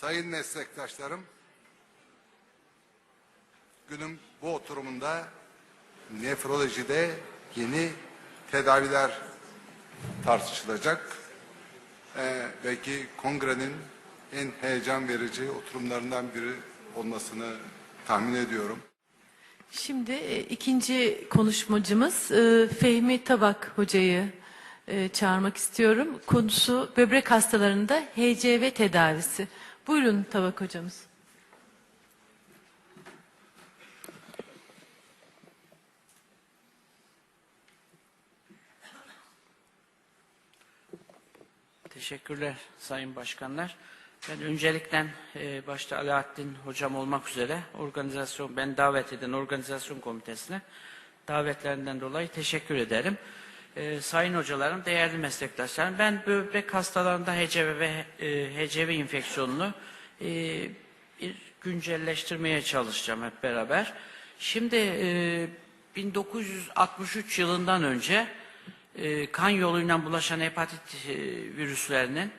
Sayın meslektaşlarım, günün bu oturumunda nefrolojide yeni tedaviler tartışılacak. Ee, belki kongrenin en heyecan verici oturumlarından biri olmasını tahmin ediyorum. Şimdi e, ikinci konuşmacımız e, Fehmi Tabak hocayı e, çağırmak istiyorum. Konusu böbrek hastalarında HCV tedavisi. Buyurun Tabak hocamız. Teşekkürler Sayın Başkanlar. Ben öncelikle e, başta Alaaddin Hocam olmak üzere organizasyon, ben davet eden organizasyon komitesine davetlerinden dolayı teşekkür ederim. E, sayın hocalarım, değerli meslektaşlarım, ben böbrek hastalarında HCV ve e, HCV infeksiyonunu e, bir güncelleştirmeye çalışacağım hep beraber. Şimdi e, 1963 yılından önce e, kan yoluyla bulaşan hepatit e, virüslerinin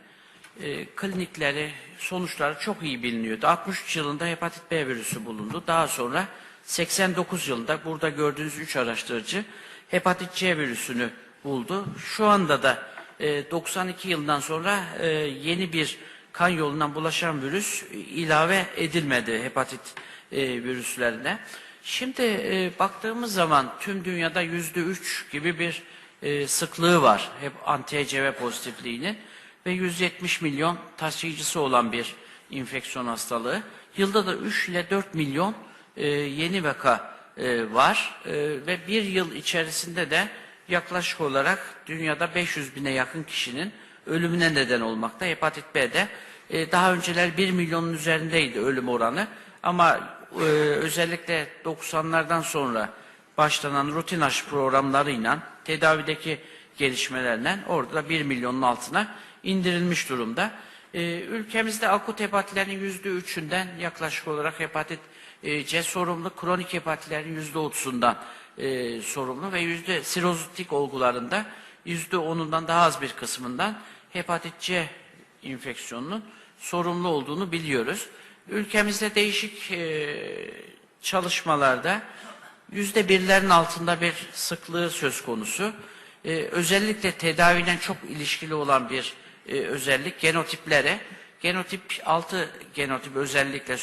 e, klinikleri, sonuçları çok iyi biliniyordu. 63 yılında hepatit B virüsü bulundu. Daha sonra 89 yılında burada gördüğünüz 3 araştırıcı hepatit C virüsünü buldu. Şu anda da e, 92 yıldan sonra e, yeni bir kan yolundan bulaşan virüs ilave edilmedi hepatit e, virüslerine. Şimdi e, baktığımız zaman tüm dünyada yüzde üç gibi bir e, sıklığı var hep anti-HCV pozitifliğinin ve 170 milyon taşıyıcısı olan bir infeksiyon hastalığı. Yılda da 3 ile 4 milyon e, yeni vaka e, var E, ve bir yıl içerisinde de yaklaşık olarak dünyada 500 bine yakın kişinin ölümüne neden olmakta. Hepatit B'de e, daha önceler 1 milyonun üzerindeydi ölüm oranı ama e, özellikle 90'lardan sonra başlanan rutin aşı programlarıyla tedavideki gelişmelerle orada da 1 milyonun altına indirilmiş durumda. Ülkemizde akut hepatitlerin yüzde üçünden yaklaşık olarak hepatit e, sorumlu, kronik hepatitlerin yüzde otuzundan e, sorumlu ve yüzde sirozitik olgularında yüzde onundan daha az bir kısmından hepatit C infeksiyonunun sorumlu olduğunu biliyoruz. Ülkemizde değişik e, çalışmalarda yüzde birlerin altında bir sıklığı söz konusu. Ee, özellikle tedaviden çok ilişkili olan bir e, özellik genotiplere. Genotip 6 genotip özellikle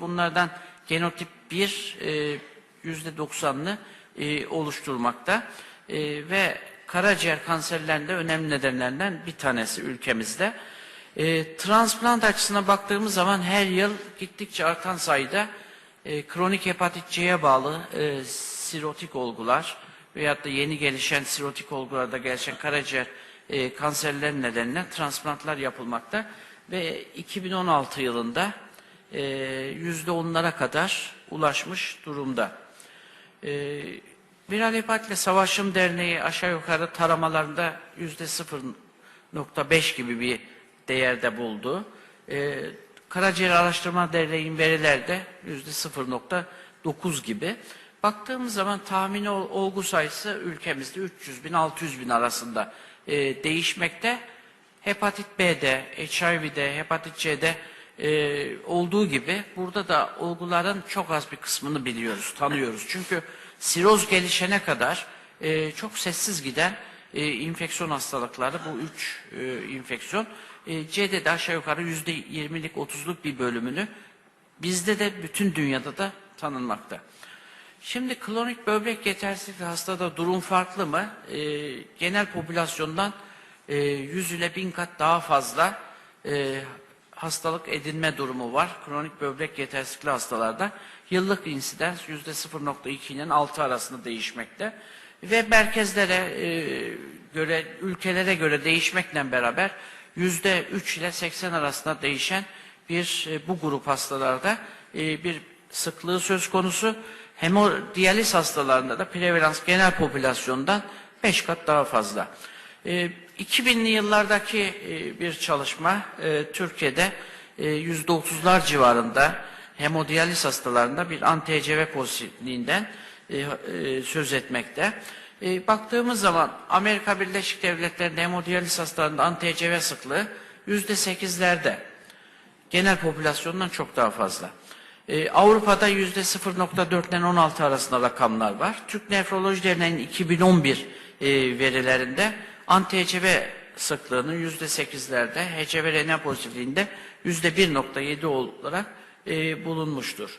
bunlardan genotip 1 e, yüzde doksanını e, oluşturmakta E, ve karaciğer kanserlerinde önemli nedenlerden bir tanesi ülkemizde. E, transplant açısına baktığımız zaman her yıl gittikçe artan sayıda e, kronik hepatit C'ye bağlı e, sirotik olgular veyahut da yeni gelişen sirotik olgularda gelişen karaciğer e, nedeniyle transplantlar yapılmakta ve 2016 yılında e, yüzde onlara kadar ulaşmış durumda. E, Viral Hepatitle Savaşım Derneği aşağı yukarı taramalarında yüzde 0.5 gibi bir değerde buldu. E, Karaciğer Araştırma Derneği'nin verileri de yüzde 0.9 gibi. Baktığımız zaman tahmini ol- olgu sayısı ülkemizde 300 bin 600 bin arasında e, değişmekte. Hepatit B'de, HIV'de, hepatit C'de e, olduğu gibi burada da olguların çok az bir kısmını biliyoruz, tanıyoruz. Çünkü siroz gelişene kadar e, çok sessiz giden e, infeksiyon hastalıkları bu üç e, infeksiyon. E, C'de de aşağı yukarı yüzde yirmilik, otuzluk bir bölümünü bizde de bütün dünyada da tanınmakta. Şimdi klonik böbrek yetersizliği hastada durum farklı mı? E, genel popülasyondan e, 100 ile 1000 kat daha fazla e, hastalık edinme durumu var. Kronik böbrek yetersizlikli hastalarda yıllık insidens %0.2 ile 6 arasında değişmekte. Ve merkezlere e, göre, ülkelere göre değişmekle beraber %3 ile 80 arasında değişen bir e, bu grup hastalarda e, bir sıklığı söz konusu. Hemodiyaliz hastalarında da prevalans genel popülasyondan 5 kat daha fazla. E, 2000'li yıllardaki e, bir çalışma e, Türkiye'de e, %30'lar civarında hemodiyaliz hastalarında bir anti-HCV pozitifliğinden e, e, söz etmekte. E, baktığımız zaman Amerika Birleşik Devletleri'nde hemodiyaliz hastalarında anti-HCV sıklığı %8'lerde. genel popülasyondan çok daha fazla. Avrupa'da yüzde 0.4 ile 16 arasında rakamlar var. Türk Nefroloji Derneği'nin 2011 e, verilerinde anti-HCV sıklığının yüzde 8'lerde, HCV renal pozitifliğinde yüzde 1.7 olarak e, bulunmuştur.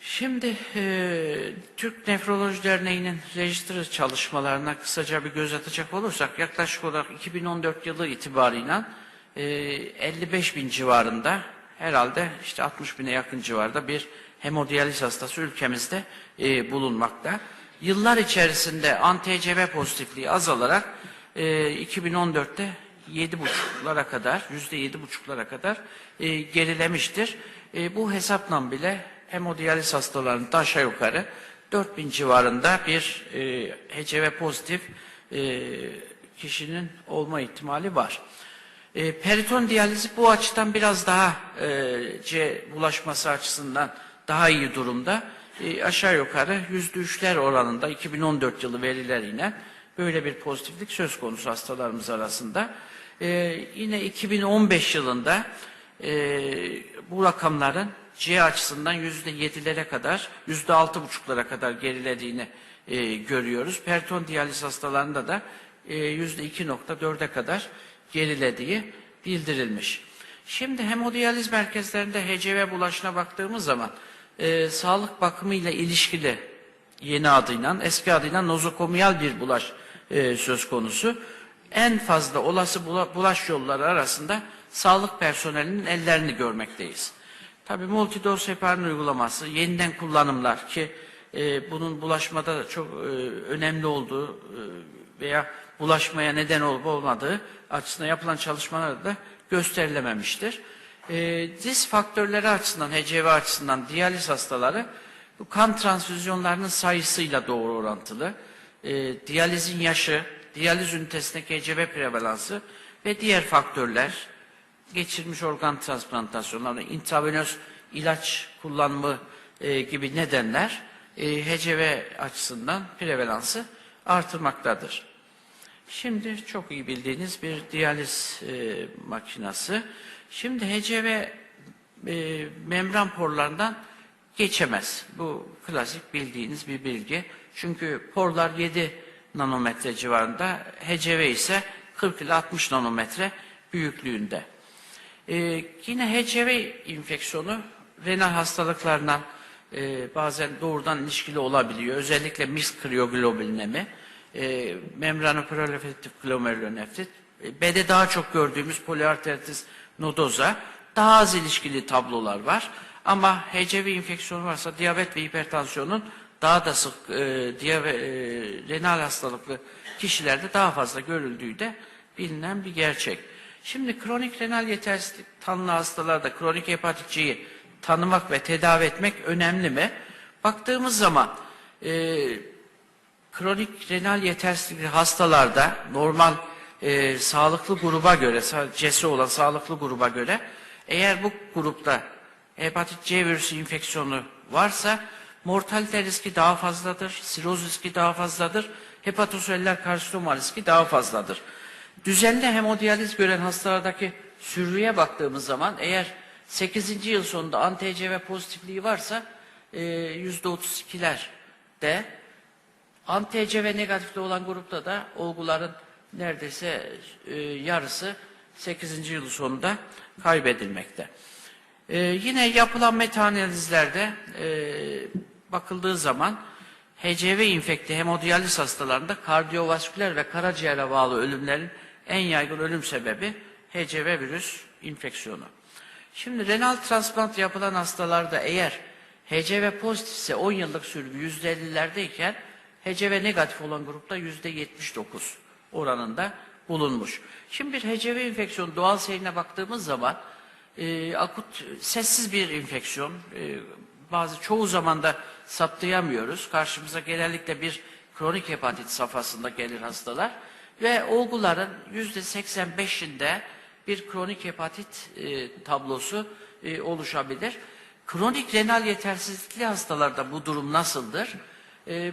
Şimdi e, Türk Nefroloji Derneği'nin rejistri çalışmalarına kısaca bir göz atacak olursak yaklaşık olarak 2014 yılı itibarıyla e, 55 bin civarında herhalde işte 60 bine yakın civarda bir hemodiyaliz hastası ülkemizde e, bulunmakta. Yıllar içerisinde anti-HCV pozitifliği azalarak e, 2014'te 7,5'lara kadar, %7,5'lara kadar e, gerilemiştir. E, bu hesapla bile hemodiyaliz hastalarının da aşağı yukarı 4000 civarında bir e, HCV pozitif e, kişinin olma ihtimali var. E, periton diyalizi bu açıdan biraz daha e, C bulaşması açısından daha iyi durumda. E, aşağı yukarı yüzde üçler oranında 2014 yılı verileriyle böyle bir pozitiflik söz konusu hastalarımız arasında. E, yine 2015 yılında e, bu rakamların C açısından yüzde yedilere kadar, yüzde altı buçuklara kadar gerilediğini e, görüyoruz. Periton diyaliz hastalarında da e, yüzde iki nokta dörde kadar gerilediği bildirilmiş. Şimdi hemodiyaliz merkezlerinde HCV bulaşına baktığımız zaman e, sağlık bakımıyla ilişkili yeni adıyla, eski adıyla nozokomiyal bir bulaş e, söz konusu. En fazla olası bula- bulaş yolları arasında sağlık personelinin ellerini görmekteyiz. Tabii multidose heparin uygulaması, yeniden kullanımlar ki e, bunun bulaşmada da çok e, önemli olduğu e, veya bulaşmaya neden olup olmadığı açısından yapılan çalışmalarda da gösterilememiştir. E, risk faktörleri açısından, HCV açısından diyaliz hastaları bu kan transfüzyonlarının sayısıyla doğru orantılı. E, diyalizin yaşı, diyaliz ünitesindeki HCV prevalansı ve diğer faktörler geçirmiş organ transplantasyonları, intravenöz ilaç kullanımı e, gibi nedenler e, HCV açısından prevalansı artırmaktadır. Şimdi çok iyi bildiğiniz bir diyaliz e, makinası. Şimdi HCV e, membran porlarından geçemez. Bu klasik bildiğiniz bir bilgi. Çünkü porlar 7 nanometre civarında, HCV ise 40 ile 60 nanometre büyüklüğünde. Ee, yine HCV infeksiyonu renal hastalıklarla e, bazen doğrudan ilişkili olabiliyor. Özellikle mixed krioglobulinemi, e, membranoproliferatif glomerulonefrit, B'de daha çok gördüğümüz poliarteritis nodoza, daha az ilişkili tablolar var. Ama HCV infeksiyonu varsa diyabet ve hipertansiyonun daha da sık e, diyabe- e, renal hastalıklı kişilerde daha fazla görüldüğü de bilinen bir gerçek. Şimdi kronik renal yetersizlik tanılı hastalarda kronik hepatit C'yi tanımak ve tedavi etmek önemli mi? Baktığımız zaman e, kronik renal yetersizlikli hastalarda normal e, sağlıklı gruba göre, C'si olan sağlıklı gruba göre eğer bu grupta hepatit C virüsü infeksiyonu varsa mortalite riski daha fazladır, siroz riski daha fazladır, hepatoseller karsinoma riski daha fazladır. Düzenli hemodiyaliz gören hastalardaki sürüye baktığımız zaman eğer 8. yıl sonunda anti-HCV pozitifliği varsa e, %32'lerde Anti-HCV negatifli olan grupta da olguların neredeyse e, yarısı 8. yıl sonunda kaybedilmekte. E, yine yapılan metaanalizlerde e, bakıldığı zaman HCV infekte hemodiyaliz hastalarında kardiyovasküler ve karaciğere bağlı ölümlerin en yaygın ölüm sebebi HCV virüs infeksiyonu. Şimdi renal transplant yapılan hastalarda eğer HCV pozitifse 10 yıllık sürgü %50'lerdeyken HCV negatif olan grupta %79 oranında bulunmuş. Şimdi bir HCV enfeksiyonu doğal seyrine baktığımız zaman e, akut sessiz bir enfeksiyon. E, bazı çoğu zaman da saptayamıyoruz. Karşımıza genellikle bir kronik hepatit safhasında gelir hastalar ve olguların yüzde 85'inde bir kronik hepatit e, tablosu e, oluşabilir. Kronik renal yetersizlikli hastalarda bu durum nasıldır? E,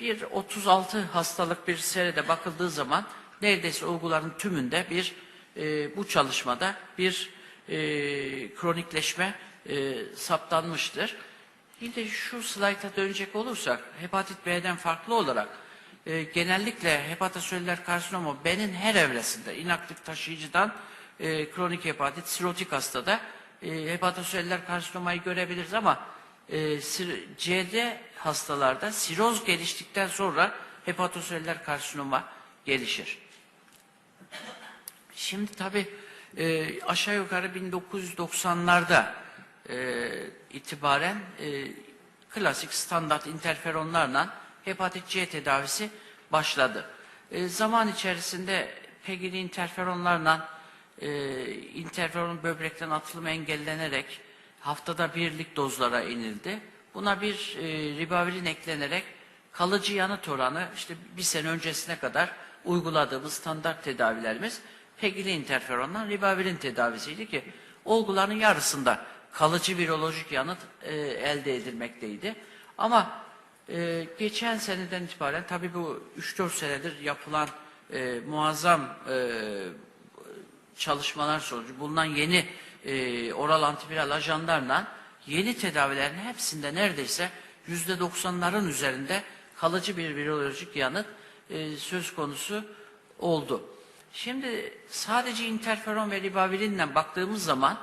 bir 36 hastalık bir seride bakıldığı zaman neredeyse olguların tümünde bir e, bu çalışmada bir e, kronikleşme e, saptanmıştır. Şimdi şu slayta dönecek olursak hepatit B'den farklı olarak e, genellikle hepatosellüler karsinoma B'nin her evresinde inaktif taşıyıcıdan e, kronik hepatit, sirotik hastada e, hepatosellüler karsinomayı görebiliriz ama e, sir- CD hastalarda siroz geliştikten sonra hepatosellüler karsinoma gelişir. Şimdi tabii e, aşağı yukarı 1990'larda e, itibaren e, klasik standart interferonlarla hepatit C tedavisi başladı. E, zaman içerisinde PEG'li interferonlarla e, interferon böbrekten atılımı engellenerek haftada birlik dozlara inildi. Buna bir e, ribavirin eklenerek kalıcı yanıt oranı işte bir sene öncesine kadar uyguladığımız standart tedavilerimiz pegili interferonla ribavirin tedavisiydi ki olguların yarısında kalıcı virolojik yanıt e, elde edilmekteydi. Ama e, geçen seneden itibaren tabii bu 3-4 senedir yapılan e, muazzam e, çalışmalar sonucu bulunan yeni e, oral antiviral ajanlarla yeni tedavilerin hepsinde neredeyse yüzde doksanların üzerinde kalıcı bir virolojik yanıt e, söz konusu oldu. Şimdi sadece interferon ve ribavirinle baktığımız zaman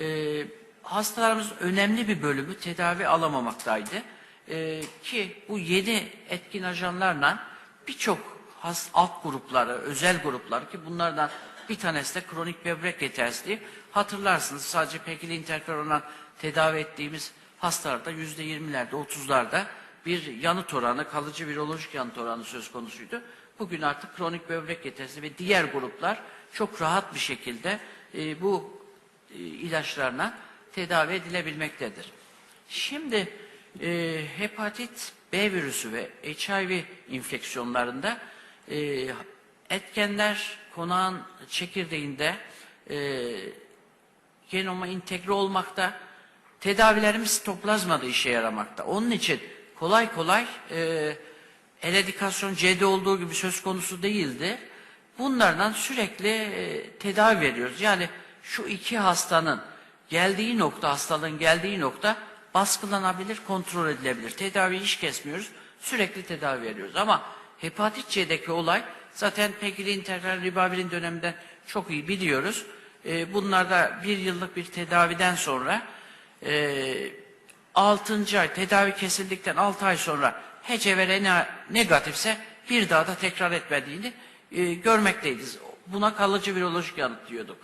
e, hastalarımızın önemli bir bölümü tedavi alamamaktaydı. E, ki bu yeni etkin ajanlarla birçok alt grupları, özel grupları ki bunlardan bir tanesi de kronik böbrek yetersizliği. Hatırlarsınız sadece pekili interferonla tedavi ettiğimiz hastalarda yüzde yirmilerde, otuzlarda bir yanıt oranı, kalıcı virolojik yanıt oranı söz konusuydu. Bugün artık kronik böbrek yetersizliği ve diğer gruplar çok rahat bir şekilde e, bu e, ilaçlarla tedavi edilebilmektedir. Şimdi e, hepatit B virüsü ve HIV enfeksiyonlarında e, etkenler konağın çekirdeğinde e, genoma entegre olmakta, tedavilerimiz sitoplazmada işe yaramakta. Onun için kolay kolay e, eradikasyon C'de olduğu gibi söz konusu değildi. Bunlardan sürekli e, tedavi veriyoruz. Yani şu iki hastanın geldiği nokta, hastalığın geldiği nokta baskılanabilir, kontrol edilebilir. Tedaviyi hiç kesmiyoruz, sürekli tedavi veriyoruz. Ama hepatit C'deki olay zaten pegili interferon ribavirin döneminden çok iyi biliyoruz. E, bunlarda bir yıllık bir tedaviden sonra e, 6. ay tedavi kesildikten 6 ay sonra HCV ne- negatifse bir daha da tekrar etmediğini e, görmekteydiz. Buna kalıcı virolojik yanıt diyorduk.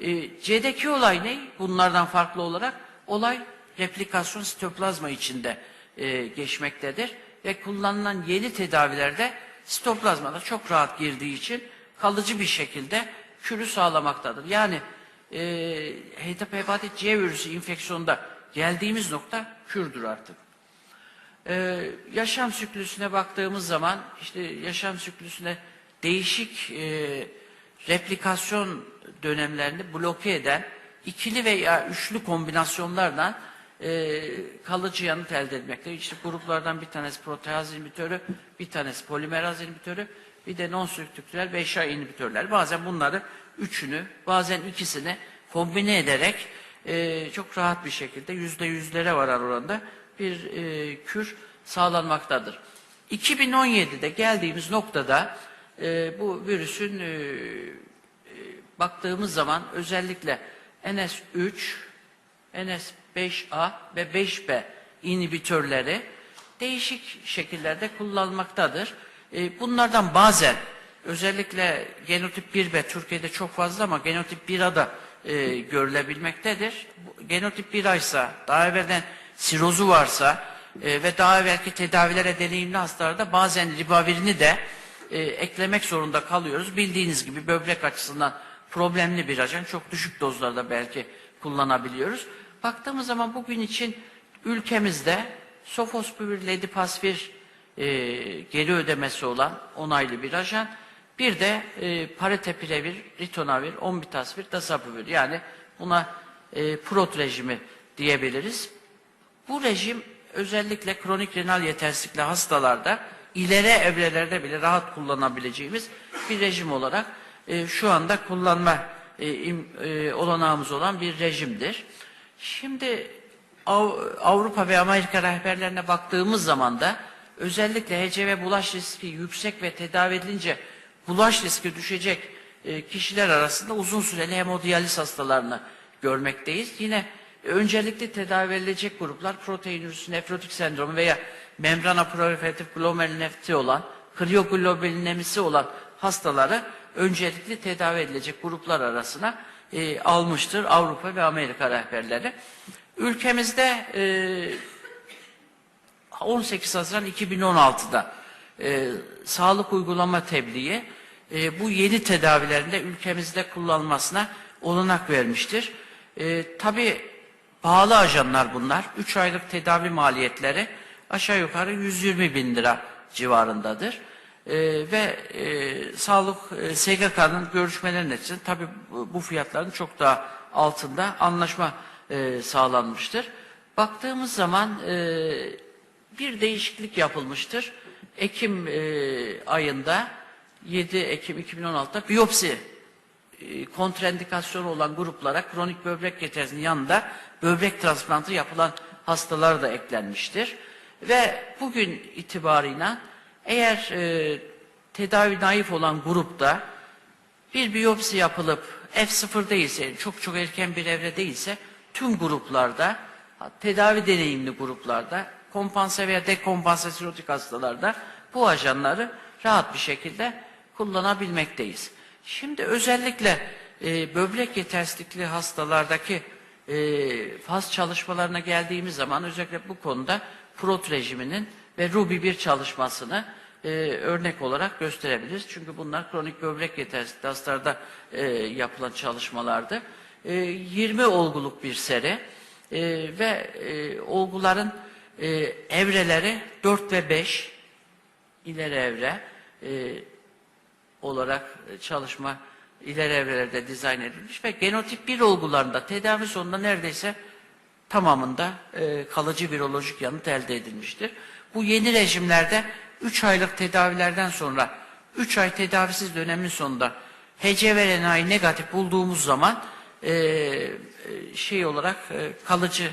E, C'deki olay ne? Bunlardan farklı olarak olay replikasyon sitoplazma içinde e, geçmektedir ve kullanılan yeni tedavilerde sitoplazmada çok rahat girdiği için kalıcı bir şekilde kürü sağlamaktadır. Yani e, hepatit C virüsü enfeksiyonda geldiğimiz nokta kürdür artık. Ee, yaşam siklüsüne baktığımız zaman işte yaşam siklüsüne değişik e, replikasyon dönemlerini bloke eden ikili veya üçlü kombinasyonlarla e, kalıcı yanıt elde etmekte. İşte gruplardan bir tanesi proteaz inhibitörü, bir tanesi polimeraz inhibitörü, bir de non-strüktürel 5A inhibitörler. Bazen bunları üçünü, bazen ikisini kombine ederek e, çok rahat bir şekilde yüzde yüzlere varan oranda bir e, kür sağlanmaktadır. 2017'de geldiğimiz noktada e, bu virüsün e, e, baktığımız zaman özellikle NS3, NS5A ve 5B inhibitörleri değişik şekillerde kullanılmaktadır. E, bunlardan bazen özellikle genotip 1B Türkiye'de çok fazla ama genotip 1A da e, görülebilmektedir. Genotip 1A ise daha evvelden sirozu varsa e, ve daha evvelki tedavilere deneyimli hastalarda bazen ribavirini de e, eklemek zorunda kalıyoruz. Bildiğiniz gibi böbrek açısından problemli bir ajan. Çok düşük dozlarda belki kullanabiliyoruz. Baktığımız zaman bugün için ülkemizde sofosbuvir, ledipasvir e, geri ödemesi olan onaylı bir ajan. Bir de e, paretepirevir, ritonavir, ombitasvir, dasapuvir. Yani buna e, prot rejimi diyebiliriz. Bu rejim özellikle kronik renal yetersizlikli hastalarda ileri evrelerde bile rahat kullanabileceğimiz bir rejim olarak e, şu anda kullanma e, im- e, olanağımız olan bir rejimdir. Şimdi Av- Avrupa ve Amerika rehberlerine baktığımız zaman da özellikle HCV bulaş riski yüksek ve tedavi edilince bulaş riski düşecek e, kişiler arasında uzun süreli hemodiyaliz hastalarını görmekteyiz. Yine öncelikli tedavi edilecek gruplar proteinürüs nefrotik sendromu veya membrana proliferatif glomerulonefriti olan, kriyoglobulinemisi olan hastaları öncelikli tedavi edilecek gruplar arasına e, almıştır Avrupa ve Amerika rehberleri. Ülkemizde e, 18 Haziran 2016'da e, sağlık uygulama tebliği e, bu yeni tedavilerinde ülkemizde kullanılmasına olanak vermiştir. E, Tabi pahalı ajanlar bunlar. 3 aylık tedavi maliyetleri aşağı yukarı 120 bin lira civarındadır. E, ve e, sağlık e, SGK'nın görüşmelerinin için tabi bu, bu fiyatların çok daha altında anlaşma e, sağlanmıştır. Baktığımız zaman e, bir değişiklik yapılmıştır. Ekim e, ayında 7 Ekim 2016'da biyopsi e, kontraindikasyonu olan gruplara kronik böbrek yetersizliğinin yanında böbrek transplantı yapılan hastalar da eklenmiştir. Ve bugün itibarıyla eğer e, tedavi naif olan grupta bir biyopsi yapılıp F0 değilse, çok çok erken bir evre değilse tüm gruplarda, tedavi deneyimli gruplarda, kompanse veya dekompanse sirotik hastalarda bu ajanları rahat bir şekilde kullanabilmekteyiz. Şimdi özellikle e, böbrek yetersizlikli hastalardaki e, faz çalışmalarına geldiğimiz zaman özellikle bu konuda PROT rejiminin ve RUBY 1 çalışmasını e, örnek olarak gösterebiliriz. Çünkü bunlar kronik böbrek yetersizlikli hastalarda e, yapılan çalışmalardı. E, 20 olguluk bir seri e, ve e, olguların e, evreleri 4 ve 5 ileri evre e, olarak çalışma ileri evrelerde dizayn edilmiş ve genotip 1 olgularında tedavi sonunda neredeyse tamamında e, kalıcı virolojik yanıt elde edilmiştir. Bu yeni rejimlerde 3 aylık tedavilerden sonra 3 ay tedavisiz dönemin sonunda HCV-RNA'yı negatif bulduğumuz zaman e, e, şey olarak e, kalıcı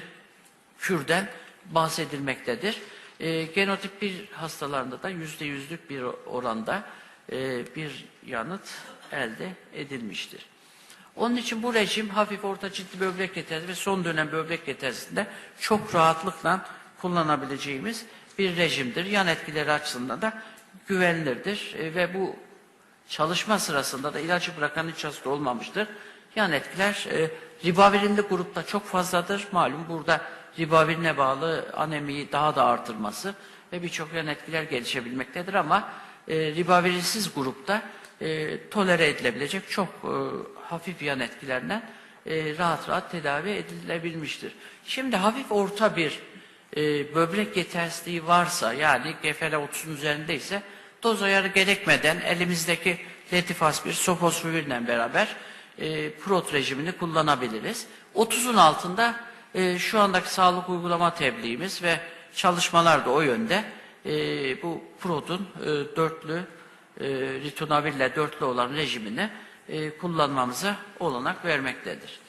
kürden bahsedilmektedir. E, genotip 1 hastalarında da yüzde yüzlük bir oranda e, bir yanıt elde edilmiştir. Onun için bu rejim hafif orta ciddi böbrek yetersizliği ve son dönem böbrek yetersizliğinde çok rahatlıkla kullanabileceğimiz bir rejimdir. Yan etkileri açısından da güvenilirdir E, ve bu çalışma sırasında da ilacı bırakan hiç hasta olmamıştır. Yan etkiler e, ribavirinli grupta çok fazladır. Malum burada ribavirine bağlı anemiyi daha da artırması ve birçok yan etkiler gelişebilmektedir ama e, ribavirinsiz grupta e, tolere edilebilecek çok e, hafif yan etkilerinden e, rahat rahat tedavi edilebilmiştir. Şimdi hafif orta bir e, böbrek yetersizliği varsa yani GFR 30'un üzerindeyse doz ayarı gerekmeden elimizdeki letifas 1 sofosbuvir beraber e, prot rejimini kullanabiliriz. 30'un altında e, şu andaki sağlık uygulama tebliğimiz ve çalışmalar da o yönde e, bu protun e, dörtlü e, ritonaville dörtlü olan rejimini e, kullanmamıza olanak vermektedir.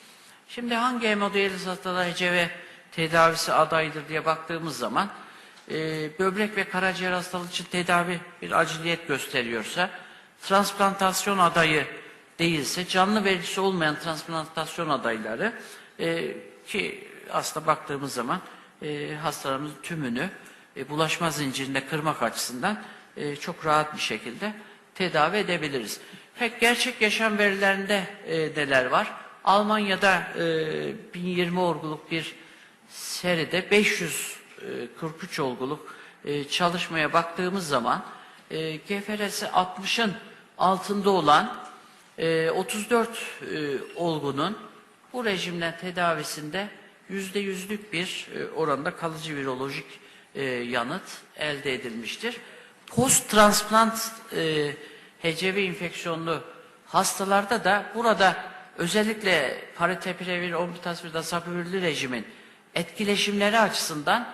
Şimdi hangi hemodiyaliz hastalığı HCV tedavisi adayıdır diye baktığımız zaman e, böbrek ve karaciğer hastalığı için tedavi bir aciliyet gösteriyorsa transplantasyon adayı değilse canlı vericisi olmayan transplantasyon adayları e, ki aslında baktığımız zaman e, hastalarımızın tümünü e, bulaşma zincirinde kırmak açısından e, çok rahat bir şekilde tedavi edebiliriz. Pek gerçek yaşam verilerinde e, neler var? Almanya'da e, 1020 orguluk bir seride 543 olguluk e, çalışmaya baktığımız zaman e, GFR'si 60'ın altında olan e, 34 e, olgunun bu rejimle tedavisinde yüzde yüzlük bir e, oranda kalıcı virolojik e, yanıt elde edilmiştir. Post transplant e, HCV infeksiyonlu hastalarda da burada özellikle paritepiravir, ompitasvir, dasapivirli rejimin etkileşimleri açısından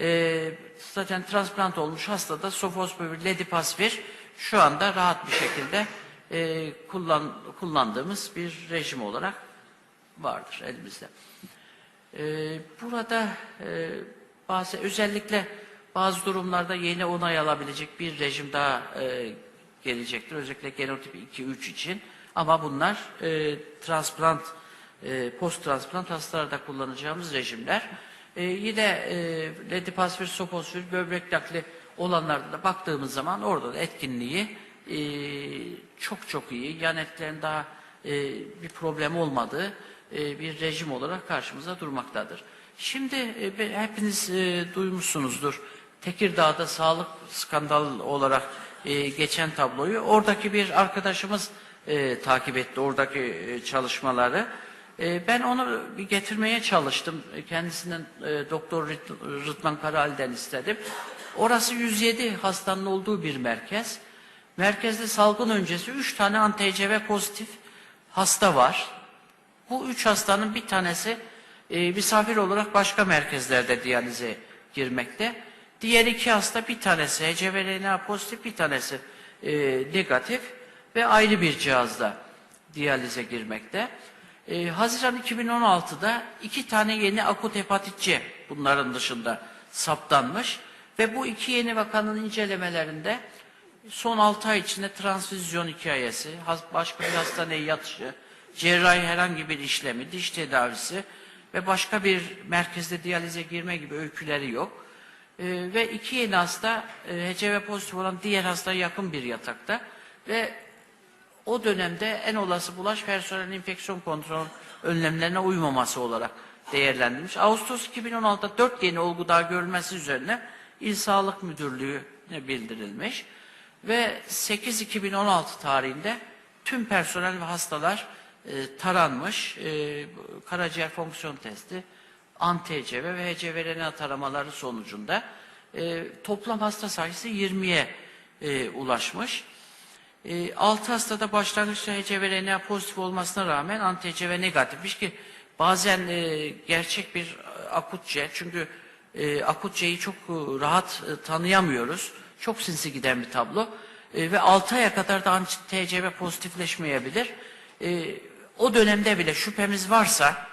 e, zaten transplant olmuş hastada sofosbuvir, ledipasvir şu anda rahat bir şekilde e, kullan, kullandığımız bir rejim olarak vardır elimizde. Ee, burada e, bazı özellikle bazı durumlarda yeni onay alabilecek bir rejim daha e, gelecektir. Özellikle genotip 2-3 için. Ama bunlar e, transplant, e, post transplant hastalarda kullanacağımız rejimler. E, yine e, ledipasvir, soposvir, böbrek nakli olanlarda da baktığımız zaman orada da etkinliği e, çok çok iyi. Yan etkilerin daha e, bir problem olmadığı e, bir rejim olarak karşımıza durmaktadır. Şimdi e, hepiniz e, duymuşsunuzdur. Tekirdağ'da sağlık skandal olarak geçen tabloyu. Oradaki bir arkadaşımız takip etti oradaki çalışmaları. Ben onu getirmeye çalıştım. Kendisinden Doktor Rıt- Rıdvan Karahal'den istedim. Orası 107 hastanın olduğu bir merkez. Merkezde salgın öncesi 3 tane anti-HCV pozitif hasta var. Bu üç hastanın bir tanesi e, misafir olarak başka merkezlerde diyalize girmekte. Diğer iki hasta bir tanesi HCV-RNA pozitif, bir tanesi e, negatif ve ayrı bir cihazda diyalize girmekte. E, Haziran 2016'da iki tane yeni akut hepatit C bunların dışında saptanmış ve bu iki yeni vakanın incelemelerinde son 6 ay içinde transfüzyon hikayesi, başka bir hastaneye yatışı, cerrahi herhangi bir işlemi, diş tedavisi ve başka bir merkezde diyalize girme gibi öyküleri yok. Ee, ve iki yeni hasta e, HCV pozitif olan diğer hastaya yakın bir yatakta ve o dönemde en olası bulaş personel enfeksiyon kontrol önlemlerine uymaması olarak değerlendirilmiş. Ağustos 2016'da 4 yeni olgu daha görülmesi üzerine İl Sağlık Müdürlüğü'ne bildirilmiş ve 8-2016 tarihinde tüm personel ve hastalar e, taranmış. E, karaciğer fonksiyon testi, anti-HCV ve HCV-RNA taramaları sonucunda e, toplam hasta sayısı 20'ye e, ulaşmış. E, 6 hastada başlangıçta HCV-RNA pozitif olmasına rağmen anti-HCV negatifmiş ki bazen e, gerçek bir e, akut C çünkü e, akut C'yi çok e, rahat e, tanıyamıyoruz. Çok sinsi giden bir tablo. E, ve 6 aya kadar da anti-HCV pozitifleşmeyebilir. E, o dönemde bile şüphemiz varsa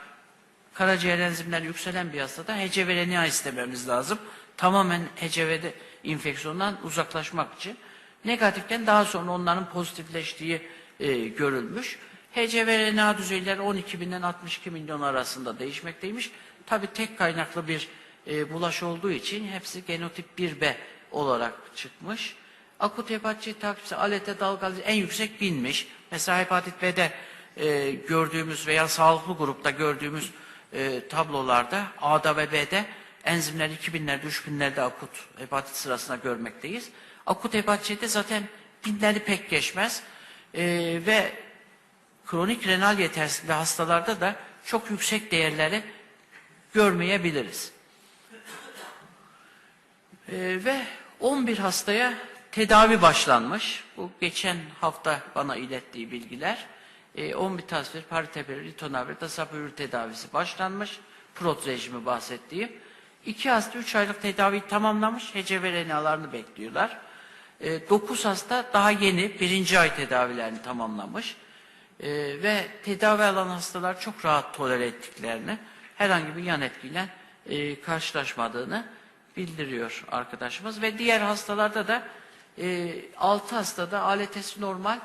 karaciğer enzimleri yükselen bir hastada HCV-RNA istememiz lazım. Tamamen HCV'de infeksiyondan uzaklaşmak için. Negatiften daha sonra onların pozitifleştiği e, görülmüş. HCV-RNA düzeyleri 12 binden 62 milyon arasında değişmekteymiş. Tabi tek kaynaklı bir e, bulaş olduğu için hepsi genotip 1B olarak çıkmış. Akut hepatit takipçisi alete dalgalı en yüksek binmiş. Mesela hepatit B'de e, gördüğümüz veya sağlıklı grupta gördüğümüz e, tablolarda A'da ve B'de enzimler 2000'lerde 3000'lerde akut hepatit sırasında görmekteyiz. Akut hepatit zaten binleri pek geçmez E, ve kronik renal yetersizliği hastalarda da çok yüksek değerleri görmeyebiliriz. Ee, ve 11 hastaya tedavi başlanmış. Bu geçen hafta bana ilettiği bilgiler. Ee, 11 tasvir, paritebir, ritonavir, dasapürür tedavisi başlanmış. Prot rejimi bahsettiğim. İki hasta 3 aylık tedaviyi tamamlamış. HCV RNA'larını bekliyorlar. 9 hasta daha yeni birinci ay tedavilerini tamamlamış. Ee, ve tedavi alan hastalar çok rahat tolere ettiklerini, herhangi bir yan etkiyle e, karşılaşmadığını bildiriyor arkadaşımız. Ve diğer hastalarda da e, 6 hastada aletesi normal,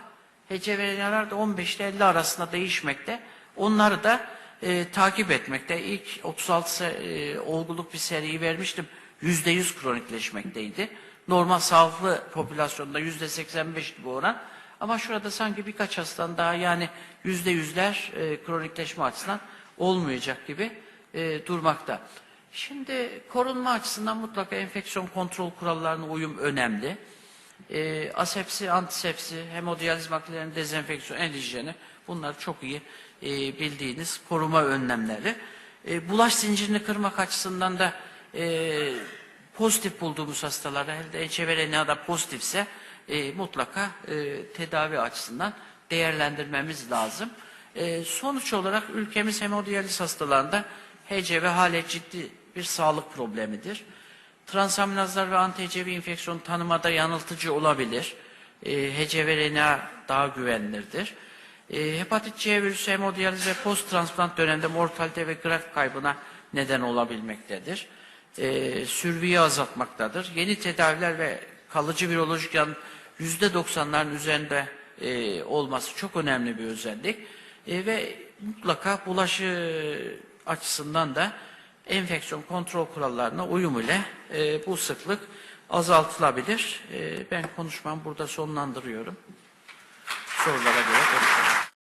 HCV-RNA'lar da 15 ile 50 arasında değişmekte. Onları da e, takip etmekte. İlk 36 se- e, olguluk bir seriyi vermiştim. %100 kronikleşmekteydi. Normal sağlıklı popülasyonda %85'ti bu oran. Ama şurada sanki birkaç hastanın daha yani yüzde yüzler e, kronikleşme açısından olmayacak gibi e, durmakta. Şimdi korunma açısından mutlaka enfeksiyon kontrol kurallarına uyum önemli. E, asepsi, antisepsi, hemodiyaliz makinelerinin dezenfeksiyonu, el bunlar çok iyi e, bildiğiniz koruma önlemleri. E, bulaş zincirini kırmak açısından da e, pozitif bulduğumuz hastalarda elde HCV da pozitifse e, mutlaka e, tedavi açısından değerlendirmemiz lazım. E, sonuç olarak ülkemiz hemodiyaliz hastalarında HCV hale ciddi bir sağlık problemidir. Transaminazlar ve anti-HCV enfeksiyon tanımada yanıltıcı olabilir. E, HCV RNA daha güvenilirdir. E, hepatit C virüsü hemodiyaliz ve post transplant döneminde mortalite ve graft kaybına neden olabilmektedir. E, sürviyi azaltmaktadır. Yeni tedaviler ve kalıcı virolojik yan %90'ların üzerinde e, olması çok önemli bir özellik. E, ve mutlaka bulaşı açısından da enfeksiyon kontrol kurallarına uyum ile e, bu sıklık azaltılabilir. E, ben konuşmamı burada sonlandırıyorum. Sorulara göre konuşalım.